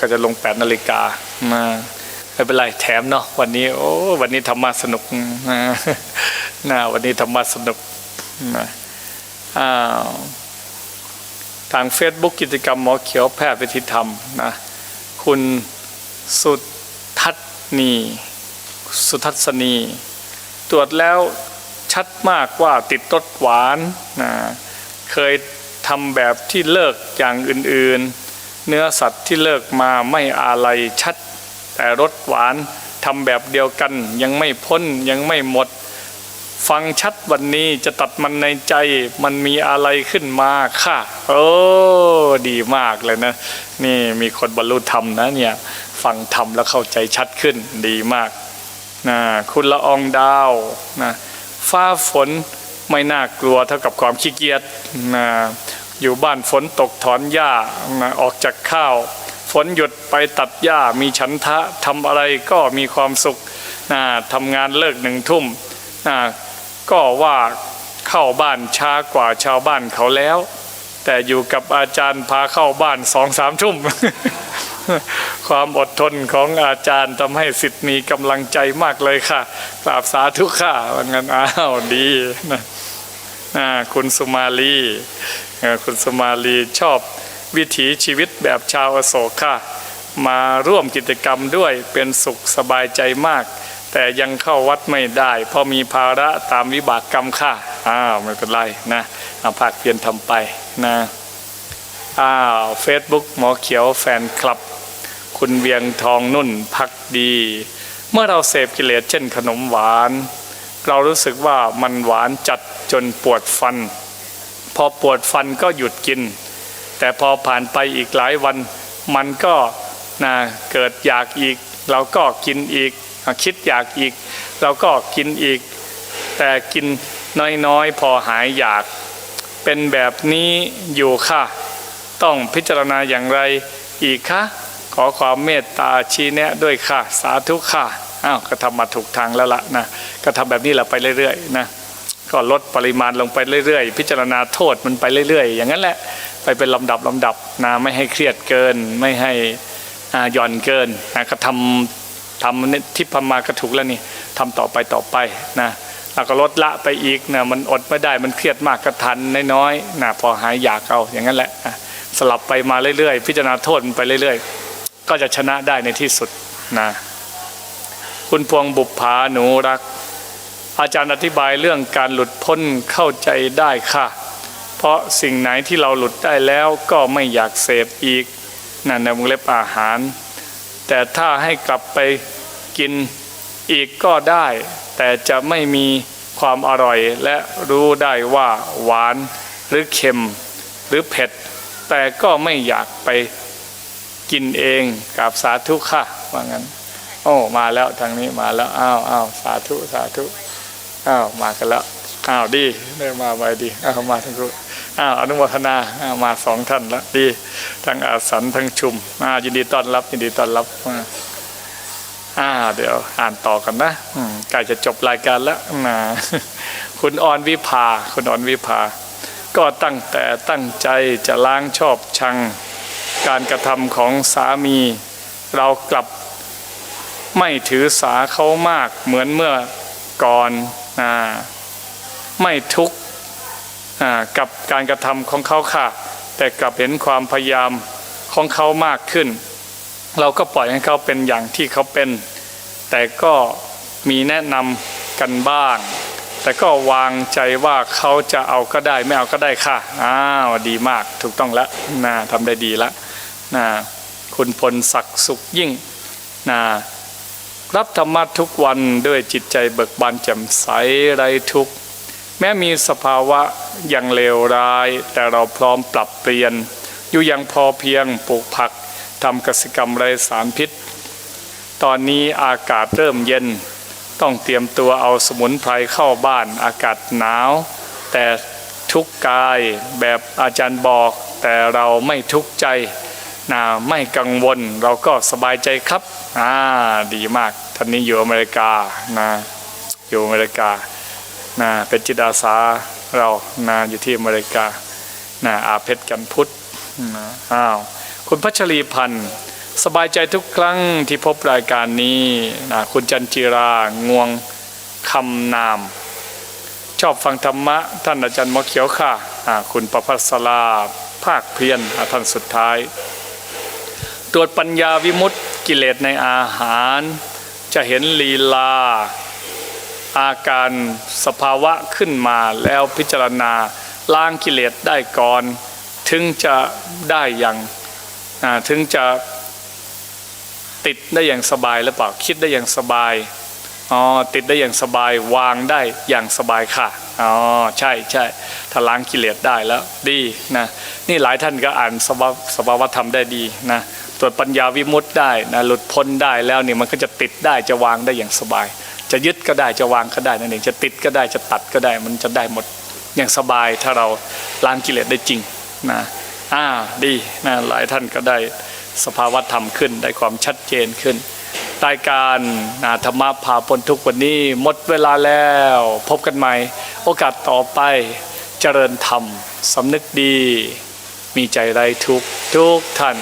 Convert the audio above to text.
ก็จะลงแปดนาฬิกามาไม่เป็นไรแถมเนาะวันนี้ โอ้วันนี้ธรรมะสนุกนะวันนี้ธรรมะสนุกนะอ้าวทาง Facebook กิจกรรมหมอเขียวแพทย์วิธีธรรมนะคุณสุทัศนีสุทัศนีตรวจแล้วชัดมากว่าติดรสหวานนะเคยทำแบบที่เลิกอย่างอื่นๆ เนื้อสัตว์ที่เลิกมาไม่อะไรชัด แต่รสหวานทำแบบเดียวกัน ยังไม่พ้นยังไม่หมด ฟังชัดวันนี้จะตัดมันในใจ มันมีอะไรขึ้นมาค่ะโอ้ดีมากเลยนะ นี่มีคนบรรลุธรรมนะเนี่ยฟังธรรมแล้วเข้าใจชัดขึ้นดีมากนะคุณละอองดาวนะฟ้าฝนไม่น่ากลัวเท่ากับความขี้เกียจนะ อยู่บ้านฝนตกถอนหญ้าออกจากข้าว ฝนหยุดไปตัดหญ้ามีฉันทะทำอะไรก็มีความสุขนะทำงานเลิกหนึ่งทุ่มนะก็ว่าเข้าบ้านช้ากว่าชาวบ้านเขาแล้ว แต่อยู่กับอาจารย์พาเข้าบ้านสองสามทุ่ม ความอดทนของอาจารย์ทำให้สิทธิ์มีกำลังใจมากเลยค่ะกราบสาธุค่ะว่างั้นอ้าวดีนะ คุณสุมาลีคุณสุมาลีชอบวิถีชีวิตแบบชาวอโศกค่ะ มาร่วมกิจกรรมด้วยเป็นสุขสบายใจมาก แต่ยังเข้าวัดไม่ได้ เพราะมีภาระตามวิบากกรรมค่ะอ้าวไม่เป็นไรนะเอาภาคเพียนทำไปนะอ้าวเฟซบุ๊กหมอเขียวแฟนคลับ คุณเวียงทองนุ่นพักดี เมื่อเราเสพกิเลสเช่นขนมหวาน เรารู้สึกว่ามันหวานจัดจนปวดฟัน พอปวดฟันก็หยุดกิน แต่พอผ่านไปอีกหลายวัน มันก็นะเกิดอยากอีก เราก็กินอีก คิดอยากอีก เราก็กินอีก แต่กินน้อยๆ พอหายอยาก เป็นแบบนี้อยู่ค่ะ ต้องพิจารณาอย่างไรอีกคะขอความเมตตาชี้แนะด้วยค่ะ สาธุค่ะ อ้าวก็ทำมาถูกทางแล้วล่ะนะก็ทำแบบนี้แหละไปเรื่อยๆนะก็ลดปริมาณลงไปเรื่อยๆ พิจารณาโทษมันไปเรื่อยๆ อย่างนั้นแหละไปเป็นลำดับลำดับนะไม่ให้เครียดเกิน ไม่ให้หย่อนเกินนะก็ทำทำที่พมาก็ถูกแล้วนี่ทำต่อไปต่อไปนะแล้วก็ลดละไปอีกนะมันอดไม่ได้มันเครียดมากก็ทันน้อยๆนะพอหายอยากเอาอย่างนั้นแหละนะสลับไปมาเรื่อยๆ พิจารณาโทษมันไปเรื่อย ๆ ก็จะชนะได้ในที่สุดนะ คุณพวงบุปผาหนูรัก อาจารย์อธิบายเรื่องการหลุดพ้นเข้าใจได้ค่ะ เพราะสิ่งไหนที่เราหลุดได้แล้วก็ไม่อยากเสพอีกนั่นในวงเล็บอาหาร แต่ถ้าให้กลับไปกินอีกก็ได้ แต่จะไม่มีความอร่อยและรู้ได้ว่าหวานหรือเค็มหรือเผ็ด แต่ก็ไม่อยากไปกินเองกับสาธุค่ะว่างั้น โอ้มาแล้วทางนี้มาแล้วอ้าวอ้าวสาธุสาธุอ้าวมากันแล้วอ้าวดีได้มาไวดีอ้าวมาทั้งคู่อ้าวอนุโมทนาอ้าวมาสองท่านแล้วดีทั้งอาสันทั้งชุมอ้าวยินดีต้อนรับยินดีต้อนรับอ้าวเดี๋ยวอ่านต่อกันนะอืมใกล้จะจบรายการแล้วนะคุณออนวิภาคุณออนวิภา ก็ตั้งแต่ตั้งใจจะล้างชอบชัง การกระทำของสามี เรากลับ ไม่ถือสาเขามากเหมือนเมื่อก่อนนะไม่ทุกข์กับการกระทำของเขาค่ะ แต่กลับเห็นความพยายามของเขามากขึ้น เราก็ปล่อยให้เขาเป็นอย่างที่เขาเป็น แต่ก็มีแนะนำกันบ้าง แต่ก็วางใจว่าเขาจะเอาก็ได้ไม่เอาก็ได้ค่ะอ้าวดีมากถูกต้องแล้วนะทำได้ดีแล้วนะคุณพลศักดิ์สุขยิ่งนะ รับธรรมะทุกวันด้วยจิตใจเบิกบานแจ่มใสไร้ทุกข์แม้มีสภาวะอย่างเลวร้าย แต่เราพร้อมปรับเปลี่ยน อยู่อย่างพอเพียงปลูกผักทำกสิกรรมไรสารพิษ ตอนนี้อากาศเริ่มเย็น ต้องเตรียมตัวเอาสมุนไพรเข้าบ้านอากาศหนาว แต่ทุกกายแบบอาจารย์บอกแต่เราไม่ทุกใจ นะไม่กังวลเราก็สบายใจครับอ่าดีมากท่านนี้อยู่อเมริกานะอยู่อเมริกานะเป็นจิตอาสาเรานะอยู่ที่อเมริกานะอาเพชรกันพุทธนะอ้าวคุณพัชรีพันธ์สบายใจทุกครั้งที่พบรายการนี้นะคุณจันจิรางวงคำนาม ชอบฟังธรรมะ ท่านอาจารย์มอเขียวค่ะอ่าคุณประพัสราภาคเพียรอาท่านสุดท้าย ตรวจปัญญาวิมุตติกิเลสในอาหาร จะเห็นลีลา อาการสภาวะขึ้นมาแล้วพิจารณาล้างกิเลสได้ก่อน ถึงจะได้อย่างถึงจะติดได้อย่างสบายหรือเปล่าคิดได้อย่างสบายอ๋อติดได้อย่างสบายวางได้อย่างสบายค่ะอ๋อใช่ใช่ถ้าล้างกิเลสได้แล้วดีนะนี่หลายท่านก็อ่านสภาวสภาวธรรมได้ดีนะ ตรวจปัญญาวิมุตติได้นะหลุดพ้นได้แล้วนี่มันก็จะติดได้จะวางได้อย่างสบาย จะยึดก็ได้จะวางก็ได้นั่นเองจะติดก็ได้จะตัดก็ได้มันจะได้หมดอย่างสบายถ้าเราล้างกิเลสได้จริงนะอ่าดีนะหลายท่านก็ได้สภาวะธรรมขึ้น ได้ความชัดเจนขึ้นรายการนะธรรมะพาพ้นทุกข์วันนี้หมดเวลาแล้ว พบกันใหม่ โอกาสต่อไปเจริญธรรมสำนึกดี มีใจไรทุกทุกท่าน